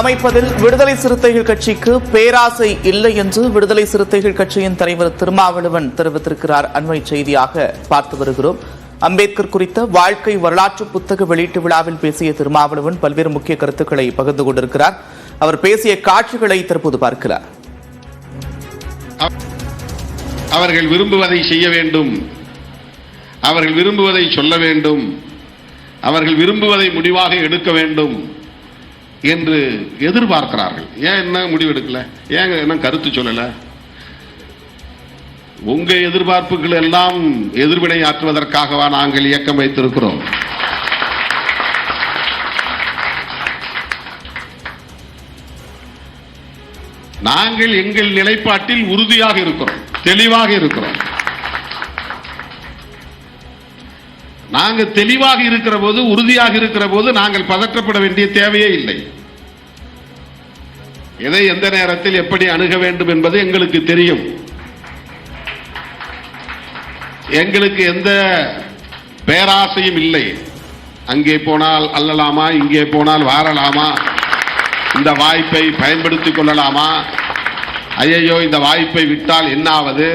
அமைப்பதில் விடுதலை சிறுத்தைகள் கட்சிக்கு பேராசை இல்லை என்று விடுதலை சிறுத்தைகள் கட்சியின் தலைவர் திருமாவளவன் தெரிவித்திருக்கிறார். அண்மை செய்தியாக பார்த்து வருகிறோம். அம்பேத்கர் குறித்த வாழ்க்கை வரலாற்று புத்தக வெளியீட்டு விழாவில் பேசிய திருமாவளவன் பல்வேறு முக்கிய கருத்துக்களை பகிர்ந்து கொண்டிருக்கிறார். அவர் பேசிய காட்சிகளை தற்போது பார்க்கிறார். அவர்கள் விரும்புவதை செய்ய வேண்டும். அவர்கள் விரும்புவதை சொல்ல வேண்டும். அவர்கள் விரும்புவதை முடிவாக எடுக்க வேண்டும். என்று எதிர்பார்க்கிறார்கள். ஏன் என்ன முடிவெடுக்கல? ஏங்க என்ன கருத்து சொல்லல? உங்க எதிர்பார்ப்புகள் எல்லாம் எதிர்வினை ஆற்றுவதற்காகவா நாங்கள் இயக்கம் வைத்திருக்கிறோம். நாங்கள் எங்கள் நிலைப்பாட்டில் உறுதியாக இருக்கிறோம் தெளிவாக இருக்கிறோம். நாங்கள் தெளிவாக இருக்கிற போது உறுதியாக இருக்கிற போது நாங்கள் பதற்றப்பட வேண்டிய தேவையே இல்லை. எதை எந்த நேரத்தில் எப்படி அணுக வேண்டும் என்பது எங்களுக்கு தெரியும். எங்களுக்கு எந்த பேராசையும் இல்லை. அங்கே போனால் அல்லலாமா இங்கே போனால் வாரலாமா? இந்த வாய்ப்பை பயன்படுத்திக் கொள்ளலாமா? ஐயையோ இந்த வாய்ப்பை விட்டால் என்ன ஆவது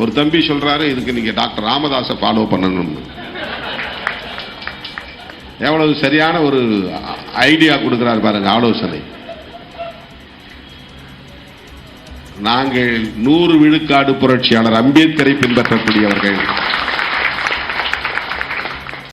ஒரு தம்பி சொல்றாரு இதுக்கு நீங்க டாக்டர் ராமதாஸை ஃபாலோ பண்ணணும்னு. எவ்வளவு சரியான ஒரு ஐடியா கொடுக்கிறார் பாருங்க ஆலோசனை. நாங்கள் நூறு விழுக்காடு புரட்சியாளர் அம்பேத்கரை பின்பற்றக்கூடியவர்கள்.